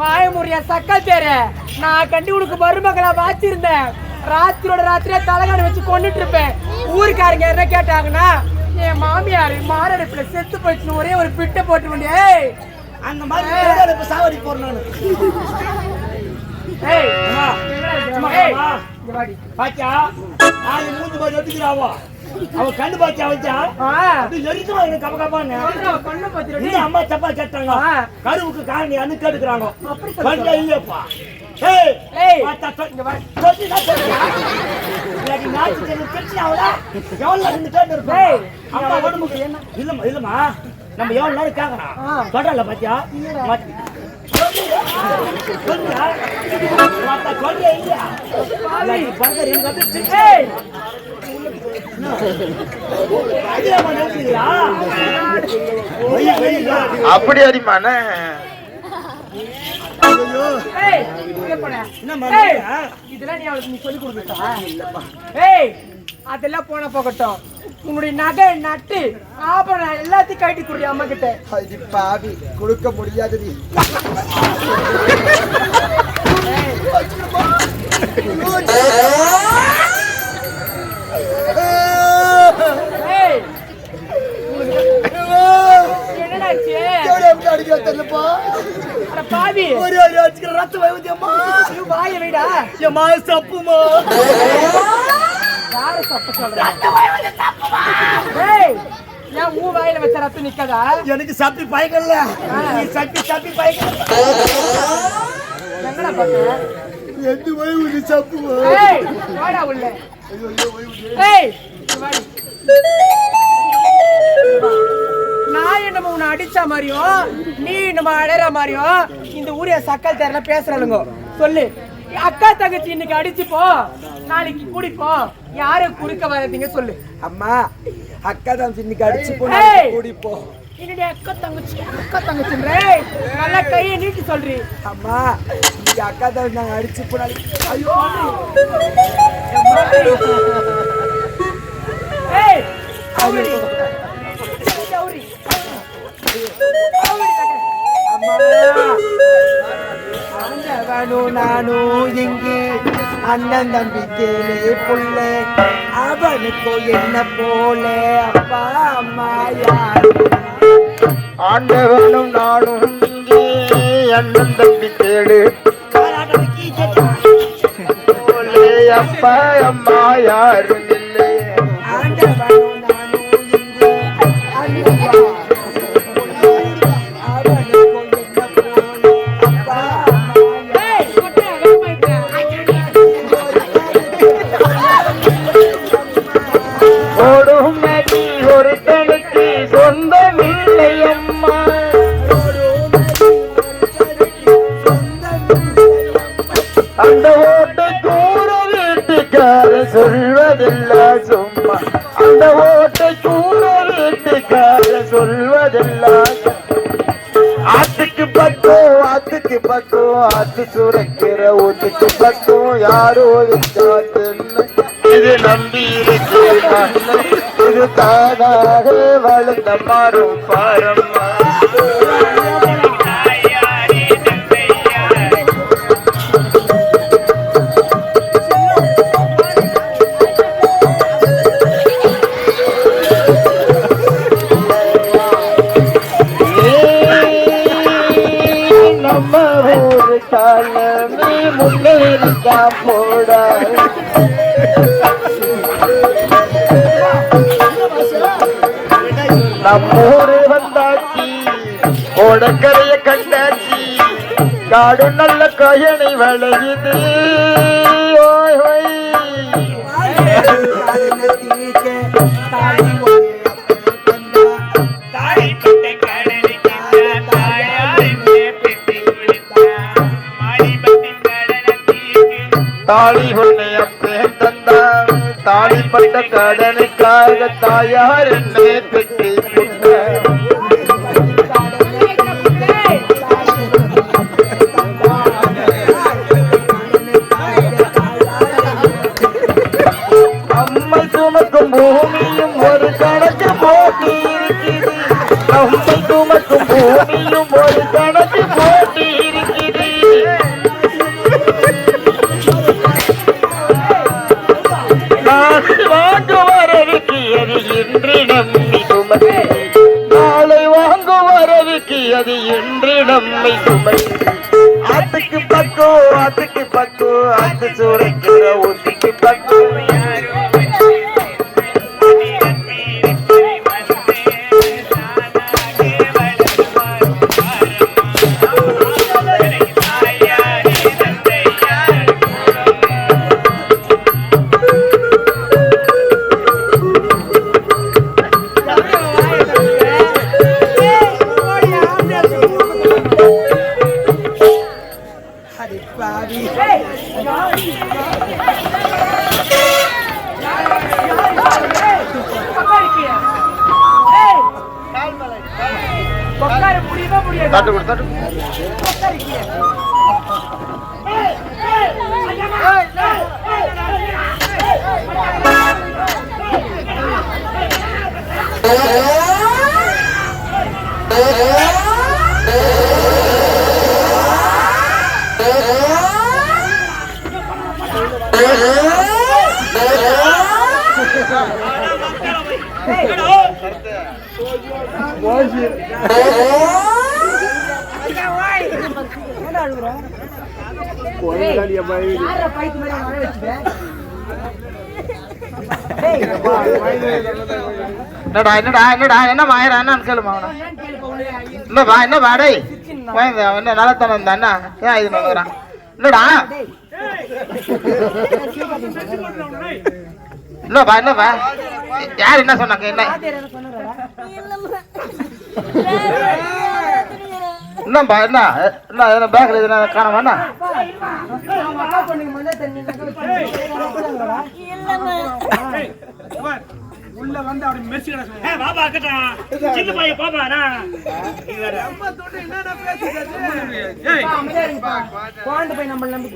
வாய முறிய சக்கல் தேரு. நான் கண்டி உனக்கு மருமகளா வாச்சிருந்தேன். ராத்திரியோட ராத்திரியா தலைகாணி வச்சு கொண்டுட்டு இருப்பேன் ஊருக்காரங்க என்ன கேட்டாங்கன்னா என் மாமியார் மாரடைப்புல செத்து போயிடுச்சுன்னு ஒரே ஒரு பிட்டை போட்டு முடியே அந்த மாதிரி சாவடி போறேன் நானு. ஏய். பாத்தியா? நாலு மூஞ்சி மாதிரி ஒட்டிக்கிறாவோ அவ கண்ணு பாத்தியா வச்சா ஆ, அது எரிச்சுமா எனக்கு கப்ப கப்பான்னு. இந்த அம்மா தப்பா கேட்டாங்க. கருவுக்கு காரணி அணுக்கு எடுக்கிறாங்க அப்படி சொல்ல பண்ட இல்லப்பா ஏய் ஏய், பார்த்தா சொல்- இங்க வா. சொல்லிட்டா சொல்லியா? இல்லாட்டி ஞாயிற்றுக்கிழமை பிரச்சனையாவுல? எவ்வளவு நேரம் இந்த கேட்டு இருப்பேன்? ஏய், அம்மா உடம்புக்கு என்ன? இல்லம்மா. நம்ம எவ்வளவு நேரம்? ஆ. சொல்றேன்ல பாத்தியா? சொல்லியா? அப்படி? ஏய், அதெல்லாம் போன போகட்டும். உன்னுடைய நகை நட்டு ஆபரணம் எல்லாத்தையும் கட்டி குடி அம்மா கிட்ட அது பாவி கொடுக்க முடியாதுடி ஏய், என்னடாச்சு அடிக்கிற தெரியலப்பா அட பாவி ஒரு வருதும்மா. நீ வாய வைடா. ஏம்மா, சப்புமா. யார தப்பு சொல்ற? ஏன் ஊ வாயில வச்ச ரத்தம் நிக்காதா? எனக்கு சப்பி பயக்கல. நீ சப்பி சப்பி பயக்கல. எங்கடா பாத்த எந்த வயது சப்புமா. ஏய் வாடா உள்ள. ஏய். நான் என்னமோ உன்னை அடிச்ச மாதிரியும் நீ நம்ம அடைற மாதிரியும் இந்த ஊரிய சக்கல் தெரியல பேசுறாளுங்க. சொல்லு. அக்கா தங்கச்சி இன்னைக்கு அடிச்சுப்போ நாளைக்கு குடிப்போம் யாரு குடிக்க வராதீங்க சொல்லு. அம்மா அக்கா தான் இன்னைக்கு அடிச்சு ஏய். போய் கூடிப்போம் என்னுடைய அக்கா தங்கச்சி அக்கா தங்கச்சின்றே நல்லா கையை நீட்டி சொல்றி. அம்மா இன்னைக்கு அக்கா தான் நாங்க அடிச்சு போனாலும் ஐயோ! ஏய் அவுரி ஆண்டவனும் நானும் இங்கு அண்ணன் தம்பி தேனே புள்ள. அவனுக்கோ என்ன போல? அப்பா அம்மா யாரு? ஆண்டவனும் நானும் இங்கே அண்ணன் தம்பி தேடு. போலே அப்பா அம்மா யாரும் இல்லை. ஆண்டவனும் சொல்வதெல்லாம் சும்மா. அந்த ஓட்ட கூற வீட்டுக்கார சொல்வதில்ல ஆத்துக்கு பக்கம் ஆத்துக்கு பக்கம் ஆத்து சுரக்கிற ஊத்துக்கு பக்கம் யாரோ இது நம்பி இருக்கு இது தானாக வளர்ந்த மாறும் பாரம்மா காலமே முன்னேறிக்கா போடா. நம்மூரு வந்தாச்சி கோடக்கரைய கண்டாச்சி. காடு நல்ல கயனை விளையுது. தாலி உன்னை அப்பேன் தந்தான் தாலிப்பட்ட கடனுக்காக தாயார் என்னை பெற்றி கொண்டார் அம்மை சுமக்கும் பூமியும் ஒரு கணக்கு போட்டி இருக்குது அம்மை சுமக்கும் பூமியும் ஒரு கணக்கு போட்டி நம்மை சுமை. ஆத்துக்கு பக்கோ ஆத்துக்கு பக்கோ என்னடா என்னடா என்னடா என்ன மாயிரா என்னன்னு கேளுமா அவனை ஏன் கேளுப்பா என்னப்பா என்ன வாடை என்ன நலத்தனம் இருந்தா என்ன ஏன் இது வந்துக்கிறான் என்னடா என்னப்பா என்னப்பா யார் என்ன சொன்னாங்க என்ன என்னப்பா என்ன என்ன என்ன பேக்கில் எதுனா காண வேண்டாம் அவங்க அக்கா பொண்ணுக்கு மஞ்சள் தண்ணி நகை வச்சுருந்தாங்களா? ஏய், பாப்பா இருக்கட்டும். சின்ன பையன் இருங்கப்பா. குழந்தை போய் நம்மள நம்பி.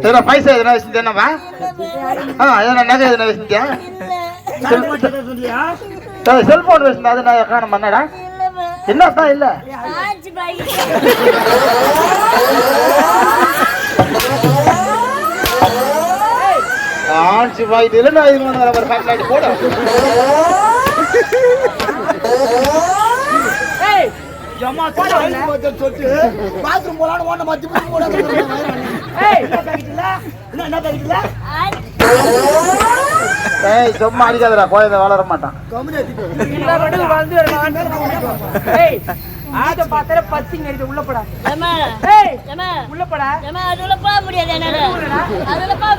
எதுனா பைசா எதுனா வச்சுட்டு என்னப்பா ஆ எதுனா நகை எதுனா வச்சுட்டியா? சொல்லியா செல்போன் வச்சுருந்தா அது நான் காண பண்ணடா என்னப்பா இல்ல? நான் இது வந்து ஒரு கண்ணாடி போட ஏய், ஜம்மா சொல்லிட்டு பாத்ரூம் மத்தி கூட ஏய், என்ன பேக்கிட்டுல? ஏய் சும்மா அடிக்காதடா குழந்தை வளர மாட்டான். ஏய், ஆத்த பார்த்தாலே பத்திங்க இருக்கு, உள்ள போடா. ஏய், உள்ள போடா. போக முடியாது என்னால. போக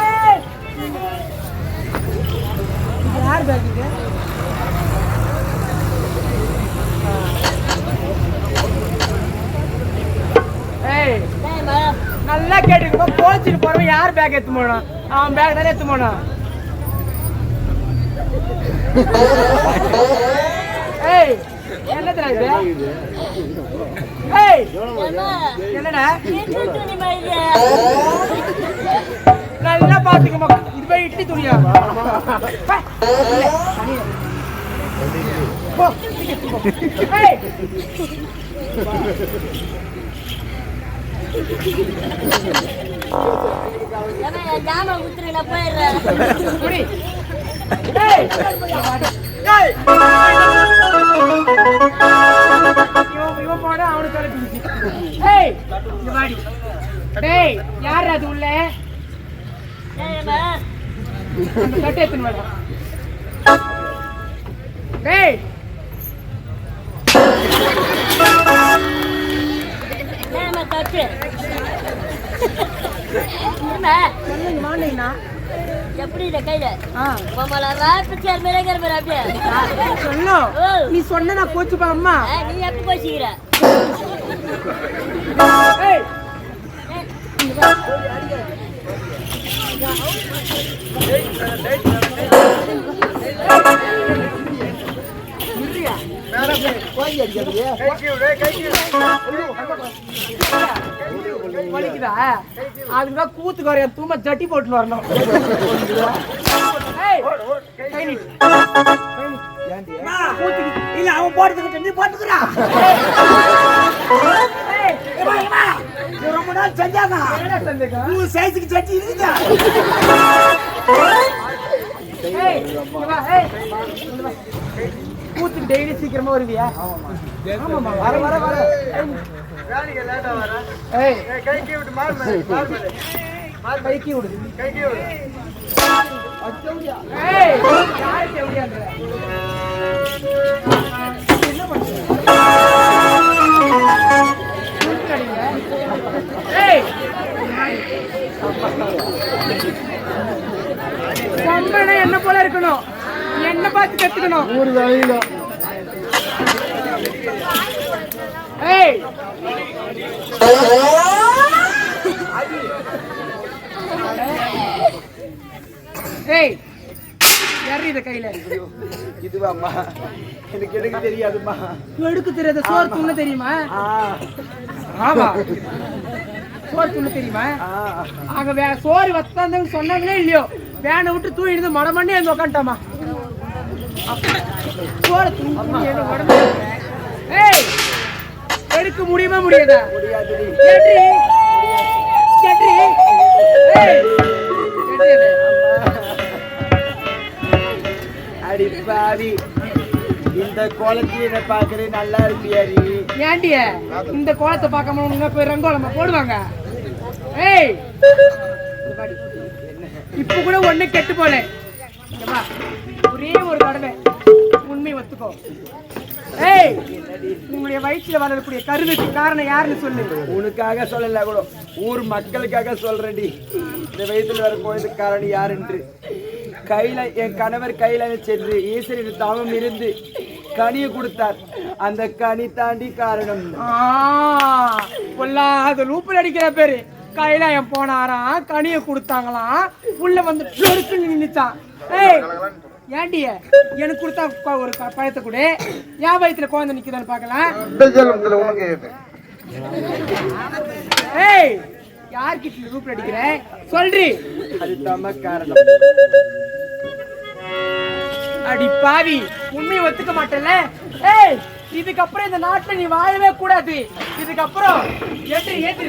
ஏய், யார் bag இது? ஏய் ஏம்மா, நல்லா கேட்டுக்கோ கோச்சிட்டு போறவன் யார் பேக் எடுத்து போனான் அவன் பேக் தானே எடுத்து போனான் ஏய் என்னதுடா இது? ஏய் என்னடா? இட்லி துணி மாதிரி. நல்லா பாத்துக்கமா இது போய் இட்லி துணியா ஏய். யார் அது உள்ள ஏம்மா, எடுத்துன்னு வாடா டேய் வாண்டிங்கண்ணா எப்படி இந்த கையில? ஆ. உம்மள ராப்பு சேர் மேலே இருக்கிற பாரு அப்படியே. சொல்லும். நீ சொன்ன நான் கோச்சுப்பா அம்மா. நீ எப்படி போச்சுக்கிற ஏய். வலிக்குதா அதுக்குதான் கூத்து குறைய தூம ஜட்டி போட்டு வரணும் இல்ல அவன் போட்டுக்கிட்டு நீ ரொம்ப நாள் செஞ்சாங்க சைஸுக்கு சட்டி இருக்குதா ஏய், கூத்துக்கு டெய்லி சீக்கிரமா வருவியா? ஆமாம்மா, வர வர வர. ஏய். கைக்கு விடு. அச்சௌடியா. ஏய், யாரு செவடியான்ற? என்ன பண்ற? ஏய். சம்பளம் என்ன போல இருக்கணும்? என்ன பார்த்து கத்துக்கணும்? ஒரு வழியில. ஏய். ஏய். யாரு இத கையில? இதுவாம்மா. எனக்கு எடுக்க தெரியாதும்மா. எடுக்க தெரியாத சோறு துண்ண தெரியுமா? ஆமா. சோறு துண்ண தெரியுமா? அங்க சோறு வத்தாந்தவங்க சொன்னாங்களே இல்லையோ? வேனை விட்டு தூக்கி இருந்து மடமண்ணே வந்து உக்காண்டாமா சோறு துண்ணி என்ன உடம்பு ஏய் எடுக்க முடியுமா முடியாதா அடிப்பாவி அடி இந்த கோலத்தையும் என்ன பாக்குறேன் நல்லா இருப்பியாரி ஏண்டிய இந்த கோலத்தை பார்க்காம உங்க போய் ரங்கோலமா போடுவாங்க ஏய் இப்ப கூட ஒண்ணு கெட்டு போல தடவை உண்மை ஒத்துக்கோ. ஏய் உங்களுடைய வயிற்றுல வளரக்கூடிய கருவுக்கு காரணம் யாருன்னு சொல்லு. உனக்காக சொல்லல கூட. ஊர் மக்களுக்காக சொல்றேன்டி இந்த வயதுல வர கோயிலுக்கு காரணம் யார் என்று கையில என் கணவர் கையில சென்று ஈஸ்வரின் தாமம் இருந்து கனியை கொடுத்தார். அந்த கனி தாண்டி காரணம். ஆ, பொல்லாத லூப்பில் அடிக்கிற பேரு. கைலாயம் போனாராம் கனிய கொடுத்தாங்களாம் உள்ள வந்து நின்னுச்சான் ஏய் ஏண்டிய எனக்கு கொடுத்தா ஒரு பழத்தை கொடு. என் வயித்துல குழந்தை நிக்குதான்னு பார்க்கலாம். ஏய் யார்கிட்ட லூப்பில் அடிக்கிற? சொல்றி. அடி பாவி உண்மையை ஒத்துக்க மாட்டேல்ல? ஏய் இதுக்கப்புறம் இந்த நாட்டுல நீ வாழவே கூடாது. இதுக்கப்புறம் ஏற்றி ஏற்றி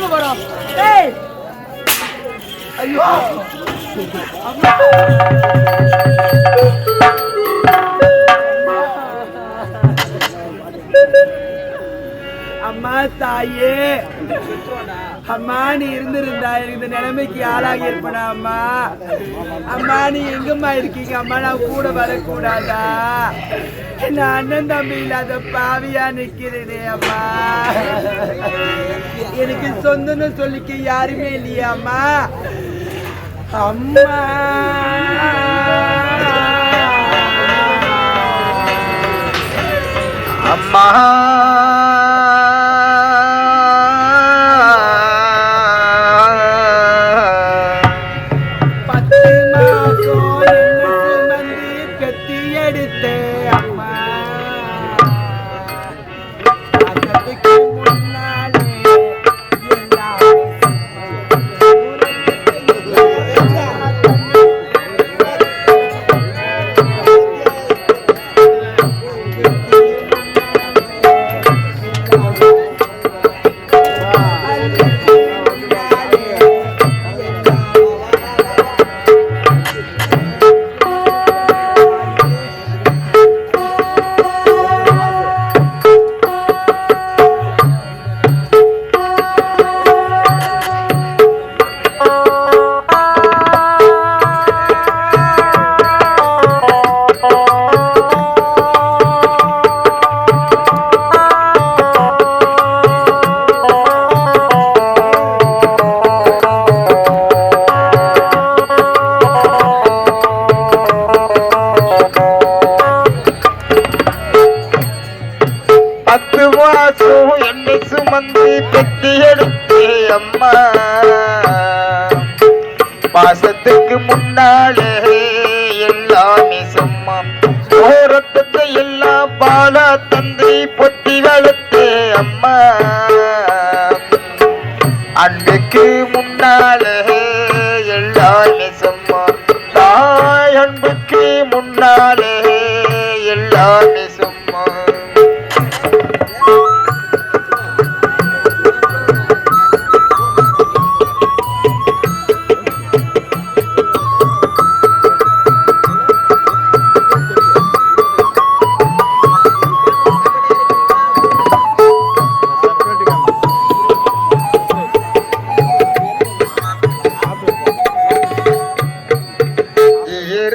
உனக்கு போறோம். வரும் ஐயோ! அம்மா தாயே! அம்மா நீ இருந்திருந்தா இந்த நிலைமைக்கு ஆளாகி இருப்பனா அம்மா. அம்மா நீ எங்கம்மா இருக்கீங்க? அம்மா நான் கூட வரக்கூடாதா? நான் அண்ணன் தம்பி இல்லாத பாவியா நிக்கிறேனே அம்மா. எனக்கு சொந்தன்னு சொல்லிக்க யாருமே இல்லையா அம்மா. அம்மா. எல்லாமே சும்மா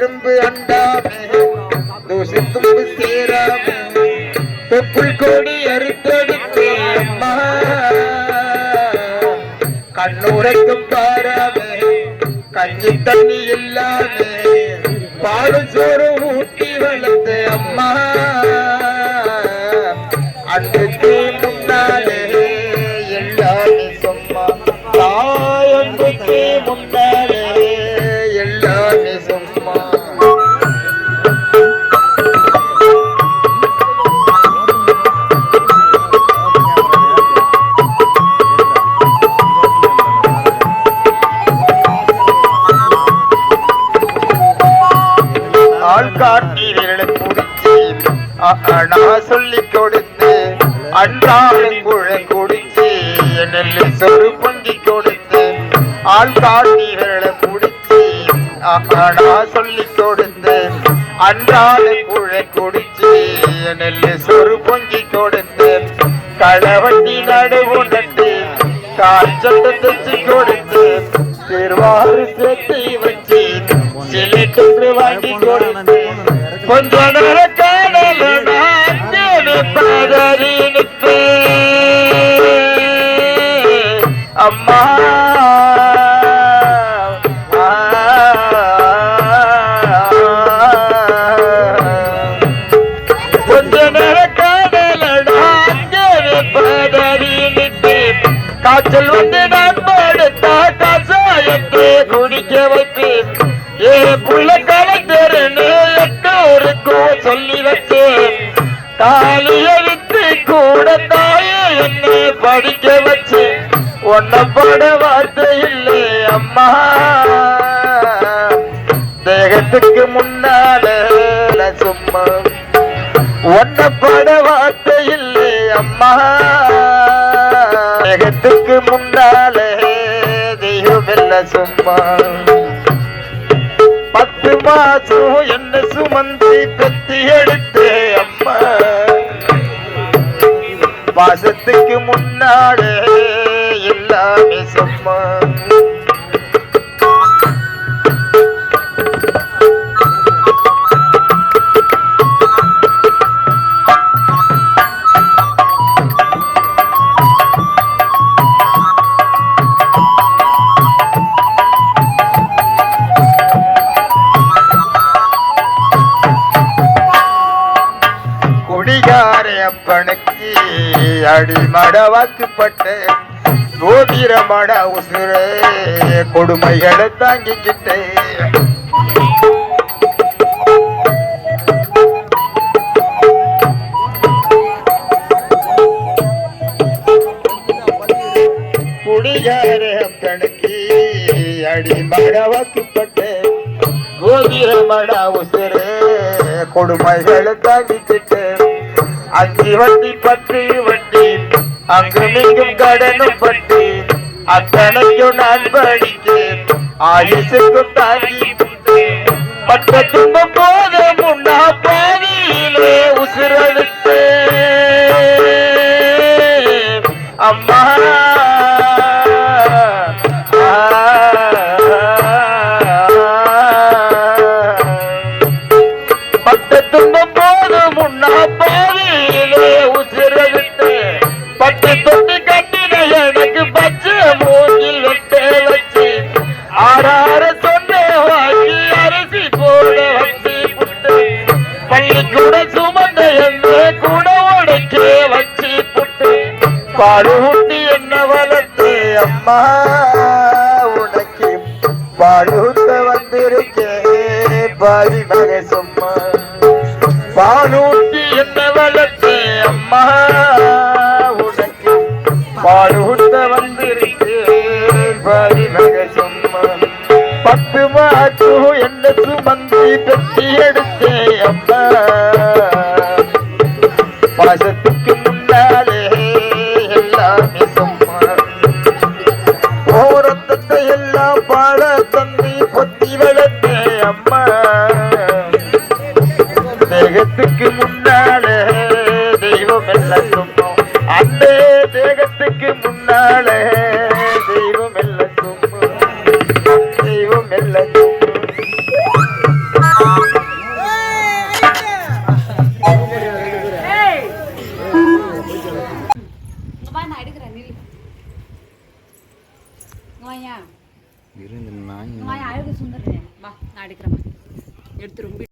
கரும்பு அண்டாமே தூசி தும்பு சேராமே தொப்புள் கோடி அறுத்தடித்தே அம்மா. கண்ணுரைக்கும் பாராமே கஞ்சி தண்ணி இல்லாமே பாடு சோறு ஊட்டி வளர்த்த அம்மா. அன்றைக்கு நான் சொல்லி கொடுத்து அன்றாடம் குழல் குடிச்சு நெல்லு சொரு பொங்கி கொடுத்து ஆள் காட்டி விரலை முடிச்சு நான் சொல்லி கொடுத்து அன்றாட குழல் குடிச்சு நெல்லு சொரு பொங்கி கொடுத்து களவண்டி நடுவு நட்டு காய்ச்சல் தச்சு கொடுத்து திருவாறு சேர்த்து வச்சு சிலை கொண்டு வாங்கி கொடுத்து கொஞ்ச நேரம் எட்டோருக்கும் தாலி வச்சேன் கூட தாயே என்னை படிக்க வச்சு. உன்னை பட வார்த்தை இல்லை அம்மா. தேகத்துக்கு முன்னால சும்மா. ஒன்ன பட வார்த்தை இல்லை அம்மா. தேகத்துக்கு முன்னால தெய்வம் இல்லை சும்மா. பத்து மாசம் என்ன சுமந்து பெத்தி எடுத்தே அம்மா. பாசத்துக்கு முன்னாலே எல்லாமே சும்மா. வாக்குப்பட்ட சோதிரமான உசுரே கொடுமைகளை தாங்கிக்கிட்டு. குடிகார கணக்கி அடிமட வாக்குப்பட்ட சோதிரமான உசுரே கொடுமைகளை தாங்கிக்கிட்டு. அஞ்சு வண்டி பற்றி வண்டி அங்கும் இங்கும் கடனும் பட்டு அத்தனையும் நான் படித்தேன் ஆயுசுக்கும் தாங்கி மற்ற துன்பம் போத முன்னா பாதியிலே உசுரழுத்தேன் அம்மா